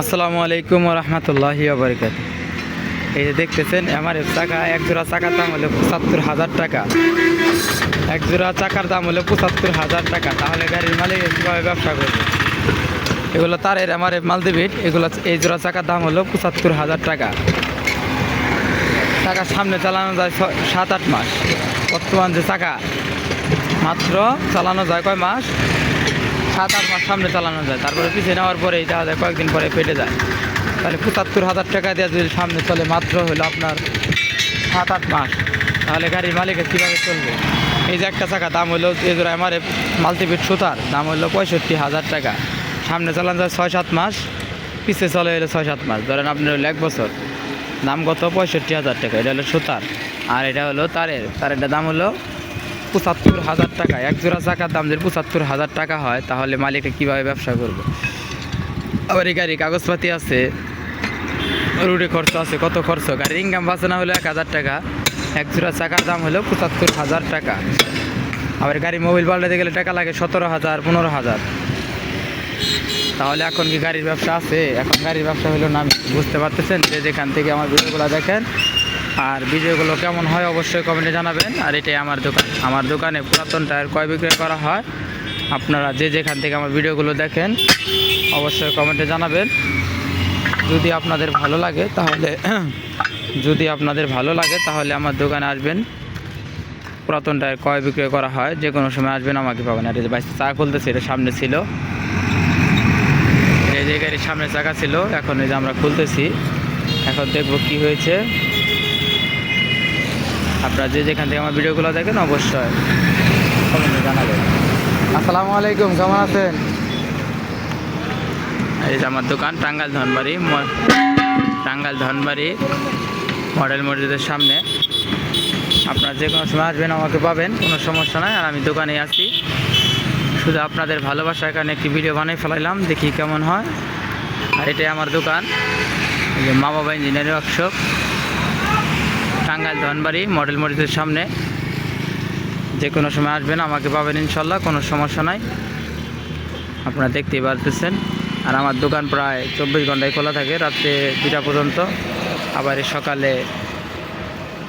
আসসালামু আলাইকুম রহমতুল্লাহ বারকাত এই যে দেখতেছেন আমার চাকা, এক জোড়া চাকার দাম হলো পঁচাত্তর হাজার টাকা। এক জোড়া চাকার দাম হলো পঁচাত্তর হাজার টাকা। তাহলে গাড়ির মালিক কীভাবে ব্যবসা করবে? এগুলো তারের আমার মালদিবিট এগুলো এই জোড়া চাকার দাম হলো পঁচাত্তর হাজার টাকা। চাকা সামনে চালানো যায় সাত আট মাস। বর্তমান যে চাকা, মাত্র চালানো যায় কয় মাস? সাত, আট মাস সামনে চালানো যায়। তারপরে পিছিয়ে নেওয়ার পরে দেখা যায় কয়েকদিন পরে পেটে যায়। তাহলে পঁচাত্তর হাজার টাকা দিয়ে যদি সামনে চলে, মাত্র হলো আপনার সাত, আট মাস। তাহলে গাড়ির মালিকের কীভাবে চলবে? এই যে একটা চাকা, দাম হলো এই জোড়া আমার মাল্টিপিট সুতার, দাম হলো পঁয়ষট্টি হাজার টাকা। সামনে চালানো যায় ছয়, সাত মাস পিছিয়ে চলে হলো ছয়, সাত মাস। ধরেন আপনার হলো এক বছর, দাম কত? পঁয়ষট্টি হাজার টাকা। এটা হলো সুতার, আর এটা হলো তারের। তারেরটা দাম হলো পঁচাত্তর হাজার টাকা। এক জোড়া চাকার দাম যদি পঁচাত্তর হাজার টাকা হয়, তাহলে মালিকটা কীভাবে ব্যবসা করবে? আবার এই গাড়ি কাগজপাতি আছে, রুটে খরচ আছে, কত খরচ? গাড়ির ইনকাম বাঁচে না হলো এক হাজার টাকা। এক জোড়া চাকার দাম হলো পঁচাত্তর হাজার টাকা। আবার গাড়ি মোবাইল পাল্টাতে গেলে টাকা লাগে সতেরো হাজার, পনেরো হাজার। তাহলে এখন কি গাড়ির ব্যবসা আছে? এখন গাড়ির ব্যবসা হলো না বুঝতে পারতেছেন? যে যেখান থেকে আমার ভিডিওগুলো দেখেন আর ভিডিওগুলো কেমন হয় অবশ্যই কমেন্টে জানাবেন। আর এটাই আমার দোকান। আমার দোকানে পুরাতন টায়ার ক্রয় বিক্রয় করা হয়। আপনারা যে যেখান থেকে আমার ভিডিওগুলো দেখেন, অবশ্যই কমেন্টে জানাবেন। যদি আপনাদের ভালো লাগে, তাহলে যদি আপনাদের ভালো লাগে, তাহলে আমার দোকানে আসবেন। পুরাতন টায়ার ক্রয় বিক্রয় করা হয়। যে কোনো সময় আসবেন, আমাকে পাবেন। আর এই যে বাইশ চা খুলতেছে, এটা সামনে ছিল। এই যে গাড়ির সামনে চাকা ছিল, এখন এই যে আমরা খুলতেছি। এখন দেখব কি হয়েছে। আপনারা যে যেখান থেকে আমার ভিডিওগুলো দেখেন অবশ্যই কমেন্টে জানাবেন। আসসালামু আলাইকুম কেমন আছেন? এই যে আমার দোকান টাঙ্গাইল ধনবাড়ি ম- টাঙ্গাইল ধনবাড়ি মডেল মসজিদের সামনে। আপনারা যে কোনো সময় আসবেন আমাকে পাবেন কোনো সমস্যা নাই। আর আমি দোকানে আছি। শুধু আপনাদের ভালোবাসা এখানে একটি ভিডিও বানিয়ে ফেলাইলাম দেখি কেমন হয়। আর এটাই আমার দোকান। এই যে মা বাবা engineering workshop. Tangail Dhanbari, model মসজিদের সামনে। যে কোনো সময় আসবেন, আমাকে পাবেন ইনশাল্লাহ, কোনো সমস্যা নাই। আপনারা দেখতেই পারতেছেন। আর আমার দোকান প্রায় চব্বিশ ঘন্টায় খোলা থাকে, রাত্রে দুটা পর্যন্ত। আবার সকালে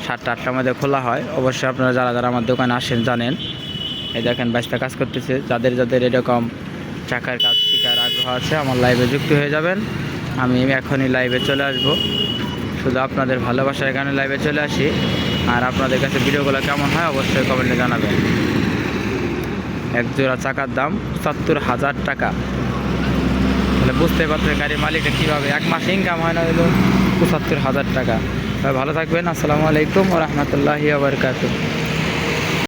সাতটা, আটটার মধ্যে খোলা হয়। অবশ্যই আপনারা যারা যারা আমার দোকানে আসেন, জানেন। এই দেখেন বাইশটা কাজ করতেছে। যাদের যাদের এরকম চাকার কাজ শেখার আগ্রহ আছে, আমার লাইভে যুক্ত হয়ে যাবেন। আমি এখনই লাইভে চলে আসব। শুধু আপনাদের ভালোবাসার গানে লাইভে চলে আসি। আর আপনাদের কাছে ভিডিওগুলো কেমন হয় অবশ্যই কমেন্টে জানাবেন। এক জোড়া চাকার দাম সত্তর হাজার টাকা। তাহলে বুঝতে পারছেন গাড়ির মালিকটা কীভাবে, এক মাস ইনকাম হয় না হলো পঁচাত্তর হাজার টাকা। ভালো থাকবেন, আসসালামু আলাইকুম রহমতুল্লাহি আবরকাত